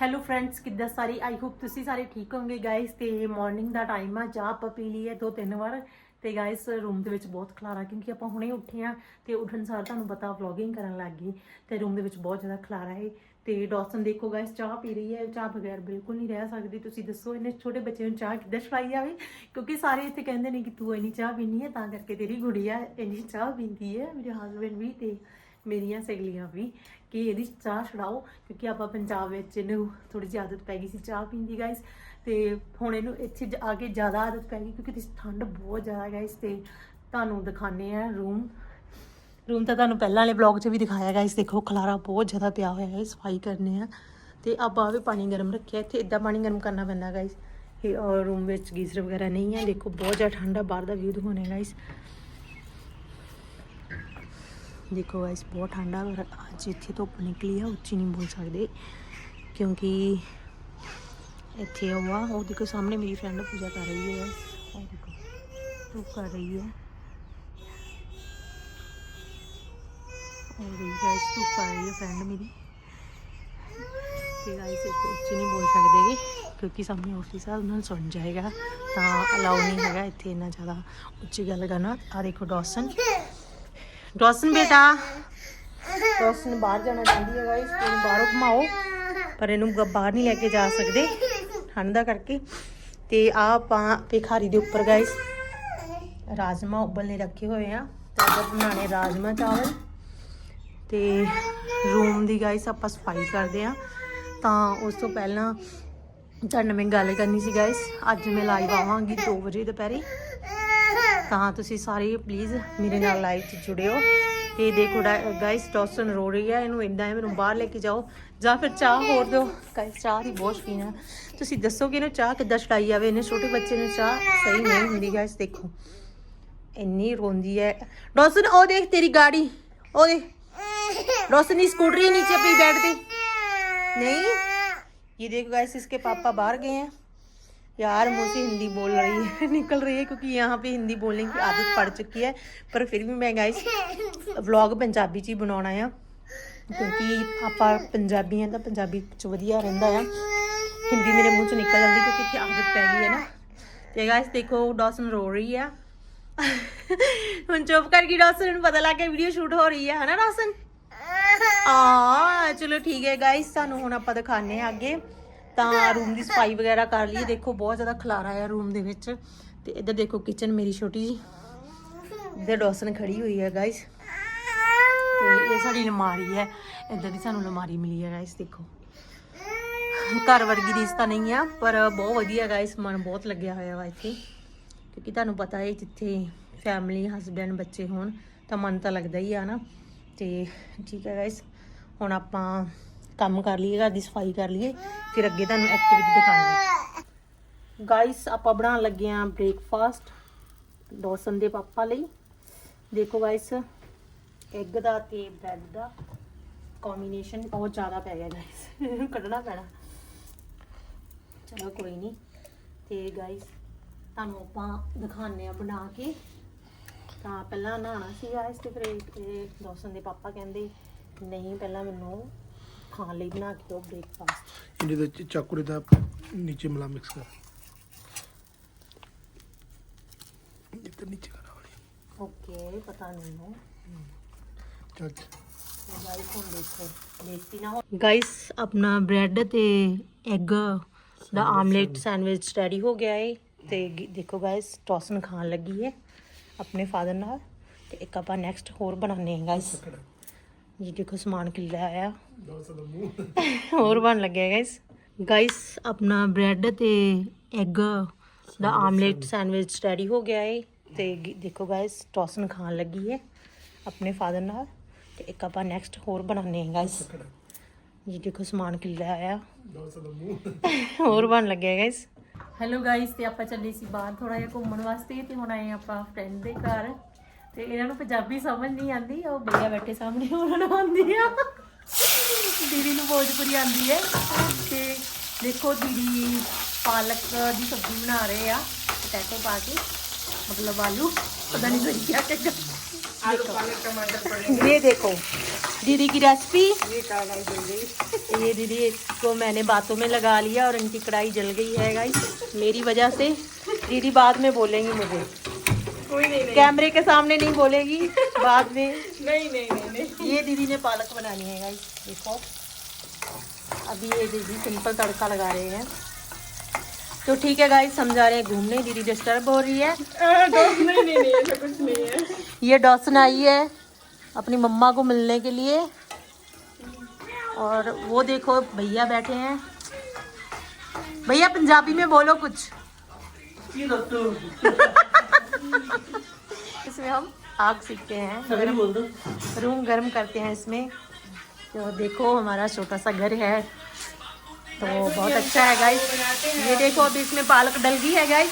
Hello friends ਕਿੱਦਾਂ ਸਾਰੇ? I hope ਤੁਸੀਂ ਸਾਰੇ ਠੀਕ ਹੋਵੋਗੇ ਗਾਇਸ ਤੇ ਮਾਰਨਿੰਗ ਦਾ ਟਾਈਮ ਆ, ਚਾਹ ਆਪਾਂ ਪੀ ਲਈ ਹੈ ਦੋ ਤਿੰਨ ਵਾਰ ਤੇ ਗਾਇਸ ਰੂਮ ਦੇ ਵਿੱਚ ਬਹੁਤ ਖਲਾਰਾ ਕਿਉਂਕਿ ਆਪਾਂ ਹੁਣੇ ਉੱਠੇ ਆ ਤੇ ਉੱਠਣ ਸਾਰ ਤੁਹਾਨੂੰ ਪਤਾ ਵਲੌਗਿੰਗ ਕਰਨ ਲੱਗ ਗਈ ਤੇ ਰੂਮ ਦੇ ਵਿੱਚ ਬਹੁਤ ਜ਼ਿਆਦਾ ਖਲਾਰਾ ਹੈ ਤੇ ਡੌਸਨ ਦੇਖੋ ਗਾਇਸ ਚਾਹ ਪੀ ਰਹੀ ਹੈ, ਚਾਹ ਬਗੈਰ ਬਿਲਕੁਲ ਨਹੀਂ ਰਹਿ ਸਕਦੀ। ਤੁਸੀਂ ਦੱਸੋ ਇਹਨੇ ਛੋਟੇ ਬੱਚੇ ਨੂੰ ਚਾਹ ਕਿੱਦਾਂ ਛੜਾਈ ਜਾਵੇ? ਕਿਉਂਕਿ ਸਾਰੇ ਇੱਥੇ ਕਹਿੰਦੇ ਨੇ ਕਿ ਤੂੰ ਇੰਨੀ ਚਾਹ ਪੀਣੀ ਹੈ ਤਾਂ ਕਰਕੇ ਤੇਰੀ ਗੁੜੀਆ ਇੰਨੀ ਚਾਹ ਪੀਂਦੀ ਹੈ, ਮੇਰੇ ਹਸਬੰਡ ਵੀ ਤੇ ਮੇਰੀਆਂ ਸਹੇਲੀਆਂ ਵੀ ਕਿ ਇਹਦੀ ਚਾਹ ਛਡਾਓ, ਕਿਉਂਕਿ ਆਪਾਂ ਪੰਜਾਬ ਵਿੱਚ ਇਹਨੂੰ ਥੋੜੀ ਜਿਹੀ ਆਦਤ ਪੈ ਗਈ ਸੀ ਚਾਹ ਪੀਣ ਦੀ ਗਾਇਸ ਤੇ ਹੁਣ ਇਹਨੂੰ ਇੱਥੇ ਆ ਕੇ ਜ਼ਿਆਦਾ ਆਦਤ ਪੈ ਗਈ ਕਿਉਂਕਿ ਇਸ ਠੰਡ ਬਹੁਤ ਜ਼ਿਆਦਾ ਗਾਇਸ ਤੇ ਤੁਹਾਨੂੰ ਦਿਖਾਣੇ ਆ ਰੂਮ ਰੂਮ ਤਾਂ ਤੁਹਾਨੂੰ ਪਹਿਲਾਂ ਵਾਲੇ ਬਲੌਗ 'ਚ ਵੀ ਦਿਖਾਇਆ ਗਾਇਸ ਦੇਖੋ ਖਲਾਰਾ ਬਹੁਤ ਜ਼ਿਆਦਾ ਪਿਆ ਹੋਇਆ ਹੈ, ਸਫ਼ਾਈ ਕਰਨੇ ਆ। ਤੇ ਆਪਾਂ ਵੀ ਪਾਣੀ ਗਰਮ ਰੱਖਿਆ, ਇੱਥੇ ਇਦਾਂ ਪਾਣੀ ਗਰਮ ਕਰਨਾ ਪੈਂਦਾ ਗਾਇਸ ਇਹ ਰੂਮ ਵਿੱਚ ਗੀਜ਼ਰ ਵਗੈਰਾ ਨਹੀਂ ਹੈ, ਦੇਖੋ ਬਹੁਤ ਜ਼ਿਆਦਾ ਠੰਡਾ ਬਾਹਰ ਦਾ ਵਿਊ ਦਿਖਾਉਣੇ ਗਾਇਸ ਦੇਖੋ ਗਾਇਸ ਬਹੁਤ ਠੰਡਾ ਪਰ ਅੱਜ ਇੱਥੇ ਧੁੱਪ ਨਿਕਲੀ ਆ, ਉੱਚੀ ਨਹੀਂ ਬੋਲ ਸਕਦੇ। ਕਿਉਂਕਿ ਇੱਥੇ ਉਹ ਆ, ਉਹ ਦੇਖੋ ਸਾਹਮਣੇ ਮੇਰੀ ਫਰੈਂਡ ਪੂਜਾ ਕਰ ਰਹੀ ਹੈ। ਉਹ ਦੇਖੋ, ਧੂਪ ਕਰ ਰਹੀ ਹੈ। ਉਹ ਦੇਖੋ ਗਾਇਸ ਧੂਪ ਕਰ ਰਹੀ ਫਰੈਂਡ ਮੇਰੀ। ਤੇ ਗਾਇਸ ਇੱਥੇ ਉੱਚੀ ਨਹੀਂ ਬੋਲ ਸਕਦੇ ਕਿਉਂਕਿ ਸਾਹਮਣੇ ਆਫਿਸ ਆ, ਉਹਨਾਂ ਸੁਣ ਜਾਏਗਾ। ਤਾਂ ਅਲਾਉ ਨਹੀਂ ਹੈਗਾ ਇੱਥੇ ਇੰਨਾ ਜ਼ਿਆਦਾ ਉੱਚੀ ਗੱਲ ਕਰਨਾ। ਆ ਦੇਖੋ ਡੌਸਨ ਡੌਸਨ ਬੇਟਾ। ਡੌਸਨ ਬਾਹਰ ਜਾਣਾ ਚਾਹੁੰਦੀ ਹੈ ਗਾਇਸ ਇਹਨੂੰ ਬਾਹਰੋਂ ਘੁਮਾਓ। ਪਰ ਇਹਨੂੰ ਬਾਹਰ ਨਹੀਂ ਲੈ ਕੇ ਜਾ ਸਕਦੇ ਠੰਡ ਦਾ ਕਰਕੇ। ਤੇ ਆ ਆਪਾਂ ਭਿਖਾਰੀ ਦੇ ਉੱਪਰ ਗਾਇਸ ਰਾਜਮਾ ਉਬਲਨੇ ਰੱਖੇ ਹੋਏ ਆ। ਤਾਂ ਆਪਾਂ ਬਣਾਣੇ ਰਾਜਮਾ ਚਾਵਲ। ਤੇ ਰੂਮ ਦੀ ਗਾਇਸ ਆਪਾਂ ਸਫ਼ਾਈ ਕਰਦੇ ਆ। ਤਾਂ ਉਸ ਤੋਂ ਪਹਿਲਾਂ ਤੁਹਾਡੇ ਨਾਲ ਮੈਂ ਗੱਲ ਕਰਨੀ ਸੀ ਗਾਇਸ ਅੱਜ ਮੈਂ ਲਾਈਵ ਆਵਾਂਗੀ 2 ਵਜੇ ਦੁਪਹਿਰੇ। ਤਾਂ ਤੁਸੀਂ ਸਾਰੇ ਪਲੀਜ਼ ਮੇਰੇ ਨਾਲ ਲਾਈਵ 'ਚ ਜੁੜਿਓ ਤੇ ਦੇਖੋ ਗਾਇਸ ਟੌਸਨ ਰੋ ਰਹੀ ਹੈ ਇਹਨੂੰ ਇੰਦਾ ਹੈ ਮੈਨੂੰ ਬਾਹਰ ਲੈ ਕੇ ਜਾਓ ਜਾਂ ਫਿਰ ਚਾਹ ਹੋਰ ਦਿਓ ਗਾਇਸ ਚਾਹ ਦੀ ਬਹੁਤ ਸ਼ੌਕੀਨ ਹੈ ਤੁਸੀਂ ਦੱਸੋ ਕਿ ਇਹਨੂੰ ਚਾਹ ਕਿੱਦਾਂ ਛਡਾਈ ਜਾਵੇ ਇਹਨੇ ਛੋਟੇ ਬੱਚੇ ਨੂੰ ਚਾਹ ਸਹੀ ਨਹੀਂ ਹੁੰਦੀ ਗਾਇਸ ਦੇਖੋ ਇੰਨੀ ਰੋਂਦੀ ਹੈ ਡੌਸਨ ਉਹ ਦੇਖ ਤੇਰੀ ਗਾੜੀ ਉਹ ਦੇਖ डॉसन स्कूटरी नीचे पे बैठ गई नहीं ये देखो गाइस इसके पापा बाहर गए हैं यार मुंह से हिंदी बोल रही है निकल रही है क्योंकि यहाँ पे हिंदी बोलने की आदत पड़ चुकी है पर फिर भी मैं गाइस ਵਲੌਗ ਪੰਜਾਬੀ ਚ ਹੀ ਬਣਾਉਣਾ ਆ ਕਿਉਂਕਿ ਆਪਾਂ ਪੰਜਾਬੀ ਆ ਤਾਂ ਪੰਜਾਬੀ ਚ ਵਧੀਆ ਰਹਿੰਦਾ ਆ ਹਿੰਦੀ ਮੇਰੇ ਮੂੰਹ ਚ ਨਿਕਲ ਜਾਂਦੀ ਕਿਉਂਕਿ ਇੱਥੇ ਆਦਤ ਪੈ ਗਈ ਹੈ ਨਾ ਤੇ ਗਾਇਸ ਦੇਖੋ ਡੌਸਨ ਰੋ ਰਹੀ ਆ ਹੁਣ ਚੁੱਪ ਕਰ ਗਈ ਡੌਸਨ ਨੂੰ ਪਤਾ ਲੱਗ ਗਿਆ ਵੀਡੀਓ ਸ਼ੂਟ ਹੋ ਰਹੀ ਹੈ ਹਨਾ ਡੌਸਨ ਆ ਚਲੋ ਠੀਕ ਹੈ ਗਾਇਸ ਤੁਹਾਨੂੰ ਹੁਣ ਆਪਾਂ ਦਿਖਾਣੇ ਆ ਅੱਗੇ ਤਾਂ ਰੂਮ ਦੀ ਸਫ਼ਾਈ ਵਗੈਰਾ ਕਰ ਲਈ ਦੇਖੋ, ਬਹੁਤ ਜ਼ਿਆਦਾ ਖਲਾਰਾ ਆ ਰੂਮ ਦੇ ਵਿੱਚ। ਤੇ ਇੱਧਰ ਦੇਖੋ ਕਿਚਨ ਮੇਰੀ ਛੋਟੀ ਜੀ। ਇੱਧਰ ਡੌਸਨ ਖੜੀ ਹੋਈ ਹੈ ਗਾਇਸ ਤੇ ਇਹ ਸਾਡੀ ਅਲਮਾਰੀ ਹੈ। ਇੱਧਰ ਦੀ ਸਾਨੂੰ ਅਲਮਾਰੀ ਮਿਲੀ ਹੈ ਗਾਇਸ ਦੇਖੋ। ਘਰ ਵਰਗੀ ਰੀਸ ਤਾਂ ਨਹੀਂ ਆ, ਪਰ ਬਹੁਤ ਵਧੀਆ ਗਾਇਸ ਮਨ ਬਹੁਤ ਲੱਗਿਆ ਹੋਇਆ ਵਾ ਇੱਥੇ। ਕਿਉਂਕਿ ਤੁਹਾਨੂੰ ਪਤਾ ਹੈ ਜਿੱਥੇ ਫੈਮਿਲੀ ਹਸਬੰਡ ਬੱਚੇ ਹੋਣ, ਤਾਂ ਮਨ ਤਾਂ ਲੱਗਦਾ ਹੀ ਆ ਨਾ। ਤੇ ਠੀਕ ਹੈ ਗਾਇਸ ਹੁਣ ਆਪਾਂ ਕੰਮ ਕਰ ਲਈਏ, ਘਰ ਦੀ ਸਫ਼ਾਈ ਕਰ ਲਈਏ, ਫਿਰ ਅੱਗੇ ਤੁਹਾਨੂੰ ਐਕਟੀਵਿਟੀ ਦਿਖਾਉਂਦੇ ਗਾਇਸ ਆਪਾਂ ਬਣਾਉਣ ਲੱਗੇ ਆਂ ਬ੍ਰੇਕਫਾਸਟ ਡੋਸਨ ਦੇ ਪਾਪਾ ਲਈ। ਦੇਖੋ ਗਾਇਸ ਐਗ ਦਾ ਤੇ ਬ੍ਰੈਡ ਦਾ ਕੰਬੀਨੇਸ਼ਨ ਬਹੁਤ ਜ਼ਿਆਦਾ ਪੈ ਗਿਆ ਗਾਇਸ ਇਹਨੂੰ ਕੱਢਣਾ ਪੈਣਾ। ਚਲੋ ਕੋਈ ਨਹੀਂ, ਤੇ ਗਾਇਸ ਤੁਹਾਨੂੰ ਆਪਾਂ ਦਿਖਾਉਂਦੇ ਆ ਬਣਾ ਕੇ। ਤਾਂ ਪਹਿਲਾਂ ਨਹਾਉਣਾ ਸੀ ਗਾਇਸ ਤੇ ਫਿਰ ਇਹ ਦੋਸਤਾਂ ਦੇ ਪਾਪਾ ਕਹਿੰਦੇ, ਨਹੀਂ, ਪਹਿਲਾਂ ਮੈਨੂੰ ਖਾਣ ਲਈ ਬਣਾ ਕੇ ਦਿਓ ਬ੍ਰੇਕਫਾਸਟ ਇਹਦੇ ਵਿੱਚ ਚਾਕੂ ਦਾ ਨੀਚੇ ਮਲਾ ਮਿਕਸ ਕਰ। ਤਾਂ ਨੀਚੇ ਕਰਾ ਵਾਲੀ। ਓਕੇ ਪਤਾ ਨਹੀਂ ਨੂੰ ਚੱਲ। ਗਾਇਸ ਹੁਣ ਦੇਖੋ। ਬੇਇੱਜ਼ਤੀ ਨਾ ਹੋ ਗਾਇਸ ਆਪਣਾ ਬ੍ਰੈਡ ਤੇ ਐਗ ਦਾ ਆਮਲੇਟ ਸੈਂਡਵਿਚ ਰੈਡੀ ਹੋ ਗਿਆ ਏ। ਤੇ ਗ- ਦੇਖੋ ਗਾਇਸ ਟੌਸਨ ਖਾਣ ਲੱਗੀ ਏ ਆਪਣੇ ਫਾਦਰ ਨਾਲ। ਤੇ ਇੱਕ ਆਪਾਂ ਨੈਕਸਟ ਹੋਰ ਬਣਾਉਂਦੇ ਹਾਂ ਗਾਇਸ ਜੀ ਦੇਖੋ ਸਮਾਨ ਕਿੱਲਾ ਆਇਆ। ਦੋਸਤ ਦਾ ਮੂੰਹ। ਹੋਰ ਬਣ ਲੱਗਿਆ ਗਾਇਸ ਗਾਇਸ ਆਪਣਾ ਬ੍ਰੈਡ ਤੇ ਐਗ ਦਾ ਆਮਲੇਟ ਸੈਂਡਵਿਚ ਰੈਡੀ ਹੋ ਗਿਆ ਏ। ਤੇ ਗ- ਦੇਖੋ ਗਾਇਸ ਟੌਸਨ ਖਾਣ ਲੱਗੀ ਏ ਆਪਣੇ ਫਾਦਰ ਨਾਲ। ਤੇ ਇੱਕ ਆਪਾਂ ਨੈਕਸਟ ਹੋਰ ਬਣਾਉਂਦੇ ਹਾਂ ਗਾਇਸ ਜੀ ਦੇਖੋ ਸਮਾਨ ਕਿੱਲਾ ਆਇਆ। ਹੋਰ ਬਣ ਲੱਗਿਆ ਗਾਇਸ ਹੈਲੋ ਗਾਇਸ ਤੇ ਆਪਾਂ ਚੱਲੇ ਸੀ ਬਾਹਰ ਥੋੜਾ ਜਿਹਾ ਘੁੰਮਣ ਵਾਸਤੇ ਤੇ ਹੁਣ ਆਏ ਆਪਾਂ ਫਰੈਂਡ ਦੇ ਘਰ। ਤੇ ਇਹਨਾਂ ਨੂੰ ਪੰਜਾਬੀ ਸਮਝ ਨਹੀਂ ਆਉਂਦੀ ਉਹ ਭਈਆ ਬੈਠੇ ਸਾਹਮਣੇ ਉਹਨਾਂ ਨੂੰ ਆਉਂਦੀ ਆ ਦੀਦੀ ਨੂੰ ਭੋਜਪੁਰੀ ਆਉਂਦੀ ਹੈ ਤੇ ਦੇਖੋ ਦੀਦੀ ਪਾਲਕ ਦੀ ਸਬਜ਼ੀ ਬਣਾ ਰਹੇ ਆ ਪੋਟੈਟੋ ਪਾ ਕੇ ਮਤਲਬ ਆਲੂ ਪਤਾ ਨਹੀਂ ਸਹੀ ਕਿਆ ਕਹਿੰਦਾ आलू पालक टमाटर पड़ेंगे ये देखो दीदी की रेसिपी ये कढ़ाई जल गई ये दीदी को मैंने बातों में लगा लिया और इनकी कढ़ाई जल गई है गाइस मेरी वजह से दीदी बाद में बोलेंगी मुझे कोई नहीं नहीं। कैमरे के सामने नहीं बोलेगी बाद में। नहीं नहीं नहीं नहीं। ये दीदी ने पालक बनानी है गाइस देखो। अभी ये दीदी सिंपल तड़का लगा रहे हैं। तो ठीक है गाइस जा रहे हैं घूमने। दीदी डिस्टर्ब हो रही है। नहीं नहीं नहीं ऐसा कुछ नहीं है। ये डॉसन आई है अपनी मम्मा को मिलने के लिए। और वो देखो भैया बैठे हैं। भैया पंजाबी में बोलो कुछ। इसमें हम आग सीखते हैं गरम रूम गर्म करते हैं इसमें। तो देखो हमारा छोटा सा घर है। तो बहुत अच्छा है गाइस ये देखो अभी इसमें पालक डल गई है गाइस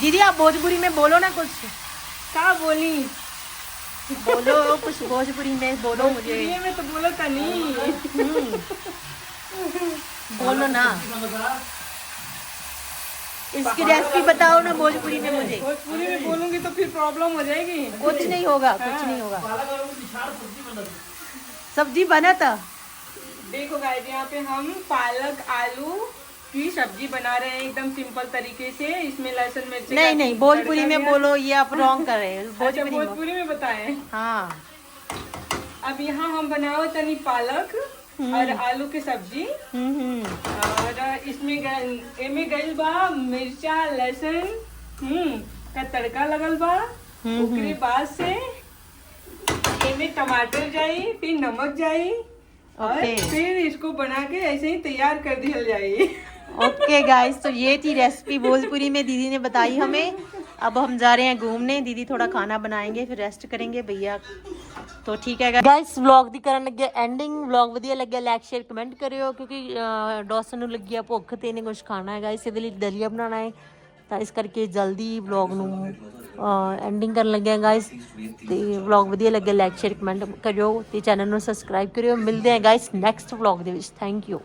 दीदी आप भोजपुरी में बोलो ना कुछ। क्या बोली? बोलो कुछ भोजपुरी में बोलो मुझे। ये में तो बोला था नहीं हम्म। बोलो ना। इसकी रेसिपी बताओ ना भोजपुरी में मुझे। भोजपुरी में बोलूँगी तो फिर प्रॉब्लम हो जाएगी। कुछ नहीं होगा कुछ नहीं होगा। सब्ज़ी बना था? देखो गाइस यहाँ पे हम पालक आलू की सब्ज़ी बना रहे हैं एकदम सिंपल तरीके से। इसमें लहसुन मिर्च नहीं नहीं भोजपुरी में बोलो ये आप रॉन्ग कर रहे हैं। भोजपुरी भोजपुरी में भोजपुरी में बताएँ। हाँ। अब यहाँ हम बनाओ तनी पालक। और आलू की सब्ज़ी। हम्म हम्म और इसमें ग- एमे गइल बा मिर्चा लहसुन हम्म का तड़का लगल बा। हम्म, ओकरे बाद से एमे टमाटर जाई फिर नमक जाई और फिर इसको बना के ऐसे ही तैयार कर दिया जाई। ओके गाइस तो ये थी रेसिपी भोजपुरी में दीदी ने बताई हमें। अब हम जा रहे हैं घूमने। दीदी थोड़ा खाना बनाएंगे ਫਿਰ ਰੈਸਟ ਕਰेंगे ਭਈਆ ਤੋ ਠੀਕ ਹੈਗਾ ਗਾਇਸ ਵਲੌਗ ਦੀ ਕਰਨ ਲੱਗੇ ਐਂਡਿੰਗ ਵਲੌਗ ਵਧੀਆ ਲੱਗਿਆ। ਲਾਈਕ ਸ਼ੇਅਰ ਕਮੈਂਟ ਕਰਿਓ, ਕਿਉਂਕਿ ਡੌਸਨ ਨੂੰ ਲੱਗੀ ਆ ਭੁੱਖ ਤੇ ਇਹਨੇ ਕੁਝ ਖਾਣਾ ਹੈਗਾ। ਇਸ ਦੇ ਲਈ ਦਲੀਆ ਬਣਾਉਣਾ ਹੈ। ਤਾਂ ਇਸ ਕਰਕੇ ਜਲਦੀ ਵਲੌਗ ਨੂੰ ਐਂਡਿੰਗ ਕਰਨ ਲੱਗੇ ਆ ਗਾਇਸ ਤੇ ਵਲੌਗ ਵਧੀਆ ਲੱਗੇ ਲਾਈਕ ਸ਼ੇਅਰ ਕਮੈਂਟ ਕਰਿਓ। ਤੇ ਚੈਨਲ ਨੂੰ ਸਬਸਕ੍ਰਾਈਬ ਕਰਿਓ। ਮਿਲਦੇ ਆ ਗਾਇਸ ਨੈਕਸਟ ਵਲੌਗ ਦੇ ਵਿੱਚ। Thank you